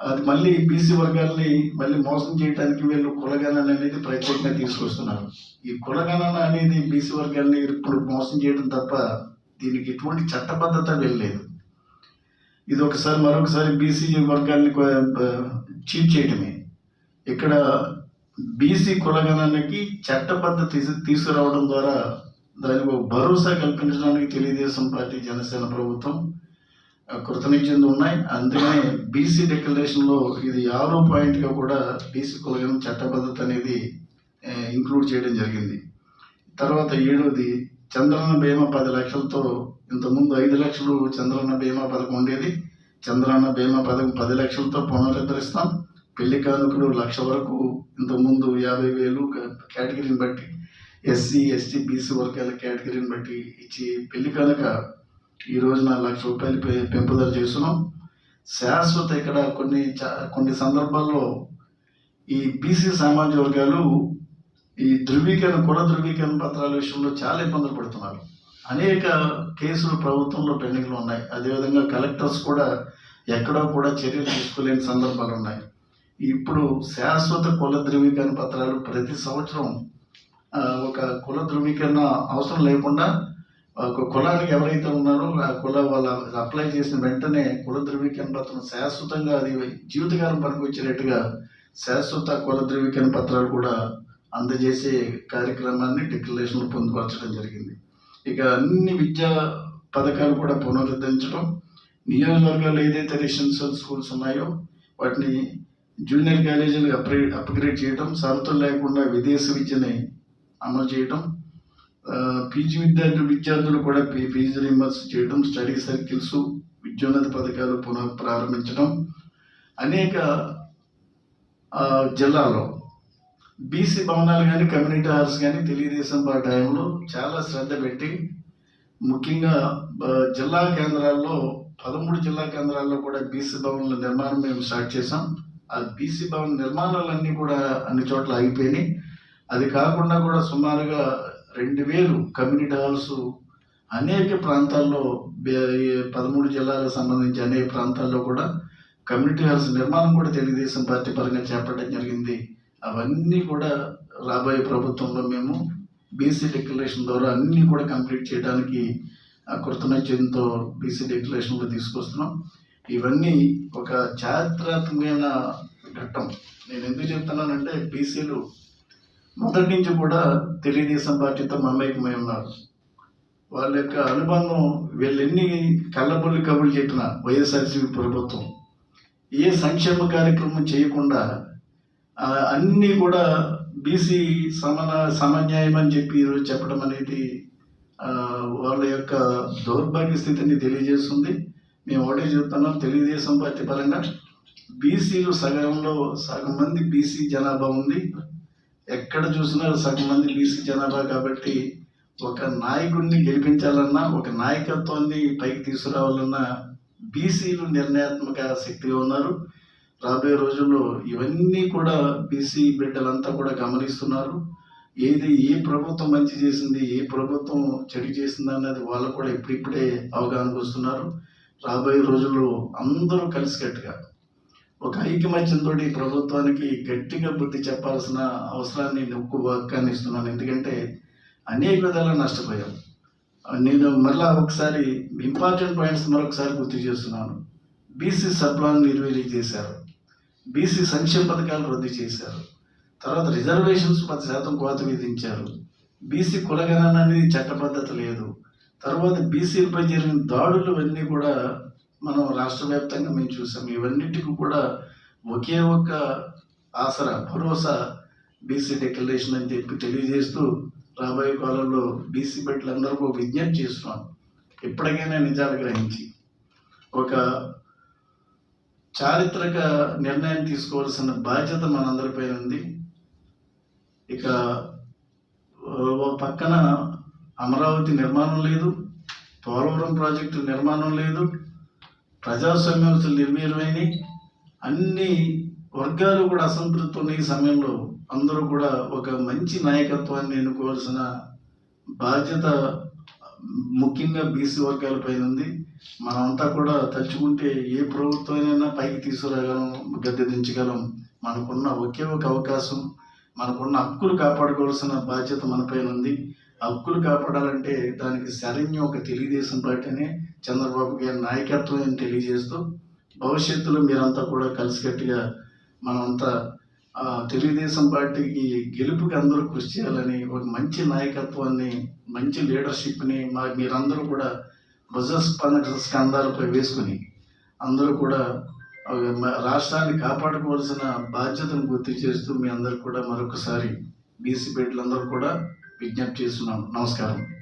అది మళ్ళీ బీసీ వర్గాల్ని మళ్ళీ మోసం చేయడానికి వీళ్ళు కులగణన అనేది ప్రత్యేకంగా తీసుకొస్తున్నారు. ఈ కులగణన అనేది బీసీ వర్గాల్ని ఇప్పుడు మోసం చేయడం తప్ప దీనికి ఎటువంటి చట్టబద్ధత వెళ్ళలేదు ఇది ఒకసారి మరొకసారి బీసీ వర్గాల్ని చీట్ చేయడమే ఇక్కడ బీసీ కులగణనకి చట్టబద్ధత తీసుకురావడం ద్వారా దానికి ఒక భరోసా కల్పించడానికి తెలుగుదేశం పార్టీ జనసేన ప్రభుత్వం ఆ, ఉన్నాయి అందుకనే బీసీ డిక్లరేషన్లో ఇది ఆరో పాయింట్గా కూడా బీసీ కులగం చట్టబద్ధత అనేది ఇంక్లూడ్ చేయడం జరిగింది. తర్వాత ఏడోది చంద్రన్న బీమా పది లక్షలతో ఇంతకుముందు ఐదు లక్షలు చంద్రన్న బీమా పథకం ఉండేది. చంద్రన్న బీమా పథకం పది లక్షలతో పునరుద్ధరిస్తాం. పెళ్ళి కానుకలు లక్ష వరకు ఇంతకుముందు యాభై వేలు కేటగిరీని బట్టి ఎస్సీ ఎస్టీ బీసీ వర్గాల కేటగిరీని బట్టి ఇచ్చి పెళ్ళి కానుక ఈ రోజున లక్ష రూపాయలు పె- పెంపుదల చేస్తున్నాం. శాశ్వత ఇక్కడ కొన్ని చా- కొన్ని సందర్భాల్లో ఈ బీసీ సామాజిక వర్గాలు ఈ ధృవీకరణ కుల ధృవీకరణ పత్రాల విషయంలో చాలా ఇబ్బందులు పడుతున్నారు. అనేక కేసులు ప్రభుత్వంలో పెండింగ్లు ఉన్నాయి. అదేవిధంగా కలెక్టర్స్ కూడా ఎక్కడో కూడా చర్యలు తీసుకోలేని సందర్భాలు ఉన్నాయి. ఇప్పుడు శాశ్వత కుల ధృవీకరణ పత్రాలు ప్రతి సంవత్సరం ఒక కుల ధృవీకరణ అవసరం లేకుండా కులానికి ఎవరైతే ఉన్నారో ఆ కుల వాళ్ళ అప్లై చేసిన వెంటనే కుల ధృవీకరణ పత్రం శాశ్వతంగా అది జీవితకాలం పనికొచ్చేటట్టుగా శాశ్వత కుల ధృవీకరణ పత్రాలు కూడా అందజేసే కార్యక్రమాన్ని డిక్లరేషన్లో పొందుపరచడం జరిగింది. ఇక అన్ని విద్యా పథకాలు కూడా పునరుద్ధరించడం నియోజకవర్గాలు ఏదైతే రెసిడెన్షియల్ స్కూల్స్ ఉన్నాయో వాటిని జూనియర్ కాలేజీలు అప్గ్రేడ్ అప్గ్రేడ్ చేయడం షరతులు లేకుండా విదేశీ విద్యని అమలు చేయడం పీజీ విద్యార్థులు విద్యార్థులు కూడా ఫీజు రిమర్స్ చేయడం స్టడీ సర్కిల్స్ విద్యోన్నతి పథకాలు పునః ప్రారంభించడం. అనేక జిల్లాలో బీసీ భవనాలు కానీ కమ్యూనిటీ హాల్స్ కానీ తెలుగుదేశం పార్టీ టైంలో చాలా శ్రద్ధ పెట్టి ముఖ్యంగా జిల్లా కేంద్రాల్లో పదమూడు జిల్లా కేంద్రాల్లో కూడా బీసీ భవనాల నిర్మాణం మేము స్టార్ట్ చేసాం ఆ బీసీ భవన నిర్మాణాలన్నీ కూడా అన్ని చోట్ల అయిపోయినాయి అది కాకుండా కూడా సుమారుగా రెండు వేలు కమ్యూనిటీ హాల్స్. అనేక ప్రాంతాల్లో పదమూడు జిల్లాలకు సంబంధించి అనేక ప్రాంతాల్లో కూడా కమ్యూనిటీ హాల్స్ నిర్మాణం కూడా తెలుగుదేశం పార్టీ పరంగా చేపట్టడం జరిగింది. అవన్నీ కూడా రాబోయే ప్రభుత్వంలో మేము బీసీ డిక్లరేషన్ ద్వారా అన్నీ కూడా కంప్లీట్ చేయడానికి ఆ, బీసీ డిక్లరేషన్లో తీసుకొస్తున్నాం. ఇవన్నీ ఒక చారిత్రాత్మకమైన ఘట్టం. నేను ఎందుకు చెప్తున్నానంటే బీసీలు మొదటి నుంచి కూడా తెలుగుదేశం పార్టీతో మమేకమై ఉన్నారు. వాళ్ళ యొక్క అనుబంధం వీళ్ళెన్ని కళ్ళబుల్లి కబుర్లు చెప్పిన వైఎస్ఆర్సీపీ ప్రభుత్వం ఏ సంక్షేమ కార్యక్రమం చేయకుండా అన్నీ కూడా బీసీ సమన సమన్యాయం అని చెప్పి ఈరోజు చెప్పడం అనేది వాళ్ళ యొక్క దౌర్భాగ్య స్థితిని తెలియజేస్తుంది. మేము ఒకటే చెప్తున్నాం తెలుగుదేశం పార్టీ పరంగా బీసీలు సగంలో సగం మంది బీసీ జనాభా ఉంది. ఎక్కడ చూసినా సగం మంది బీసీ జనాభా కాబట్టి ఒక నాయకుడిని గెలిపించాలన్నా ఒక నాయకత్వాన్ని పైకి తీసుకురావాలన్నా బీసీలు నిర్ణయాత్మక శక్తిగా ఉన్నారు. రాబోయే రోజుల్లో ఇవన్నీ కూడా బీసీ బిడ్డలంతా కూడా గమనిస్తున్నారు. ఏది ఏ ప్రభుత్వం మంచి చేసింది ఏ ప్రభుత్వం చెడు చేసింది అన్నది వాళ్ళు కూడా ఇప్పుడిప్పుడే అవగాహనకు వస్తున్నారు. రాబోయే రోజుల్లో అందరూ కలిసికట్టుగా ఒక ఐకమత్యంతో ఈ ప్రభుత్వానికి గట్టిగా బుద్ధి చెప్పాల్సిన అవసరాన్ని నొక్కు వ్యాఖ్యానిస్తున్నాను ఎందుకంటే అనేక విధాలా నష్టపోయాం. నేను మరలా ఒకసారి ఇంపార్టెంట్ పాయింట్స్ మరొకసారి గుర్తు చేస్తున్నాను. బీసీ సబ్లాన్ని నిర్వీర్యం చేశారు. బీసీ సంక్షేమ పథకాలు రద్దు చేశారు. తర్వాత రిజర్వేషన్స్ పది శాతం కోత విధించారు. బీసీ కులగణన అనేది చట్టబద్ధత లేదు. తర్వాత బీసీలపై జరిగిన దాడులు అన్నీ కూడా మనం రాష్ట్ర వ్యాప్తంగా మేము చూసాం. ఇవన్నిటికీ కూడా ఒకే ఒక ఆసరా భరోసా బీసీ డిక్లరేషన్ అని చెప్పి తెలియజేస్తూ రాబోయే కాలంలో బీసీ బిడ్డలందరికీ ఒక విజ్ఞప్తి చేస్తున్నాం. ఇప్పటికైనా నిజాలు గ్రహించి ఒక చారిత్రక నిర్ణయం తీసుకోవాల్సిన బాధ్యత మనందరిపై ఉంది. ఇక ఓ పక్కన అమరావతి నిర్మాణం లేదు పోలవరం ప్రాజెక్టు నిర్మాణం లేదు ప్రజాస్వామ్యం నిర్వీర్యమైనవి అన్ని వర్గాలు కూడా అసంతృప్తి ఉన్న ఈ సమయంలో. అందరూ కూడా ఒక మంచి నాయకత్వాన్ని ఎన్నుకోవాల్సిన బాధ్యత ముఖ్యంగా బీసీ వర్గాల పైన ఉంది. మనమంతా కూడా తలుచుకుంటే ఏ ప్రభుత్వమైనా పైకి తీసుకురాగలం గద్దె దించగలం. మనకున్న ఒకే ఒక అవకాశం మనకున్న హక్కులు కాపాడుకోవాల్సిన బాధ్యత మన పైన ఉంది. హక్కులు కాపాడాలంటే దానికి శరణ్యం ఒక తెలుగుదేశం పార్టీనే చంద్రబాబు గారి నాయకత్వం తెలియజేస్తూ భవిష్యత్తులో మీరంతా కూడా కలిసికట్టుగా మనమంతా తెలుగుదేశం పార్టీకి గెలుపుకి అందరూ కృషి చేయాలని ఒక మంచి నాయకత్వాన్ని మంచి లీడర్షిప్ని మా మీరందరూ కూడా భుజస్పంద స్కందాలపై వేసుకుని అందరూ కూడా రాష్ట్రాన్ని కాపాడుకోవాల్సిన బాధ్యతను గుర్తు చేస్తూ మీ అందరూ కూడా మరొకసారి బీసీ బిడ్డలందరూ కూడా విజ్ఞప్తి చేస్తున్నాం నమస్కారం.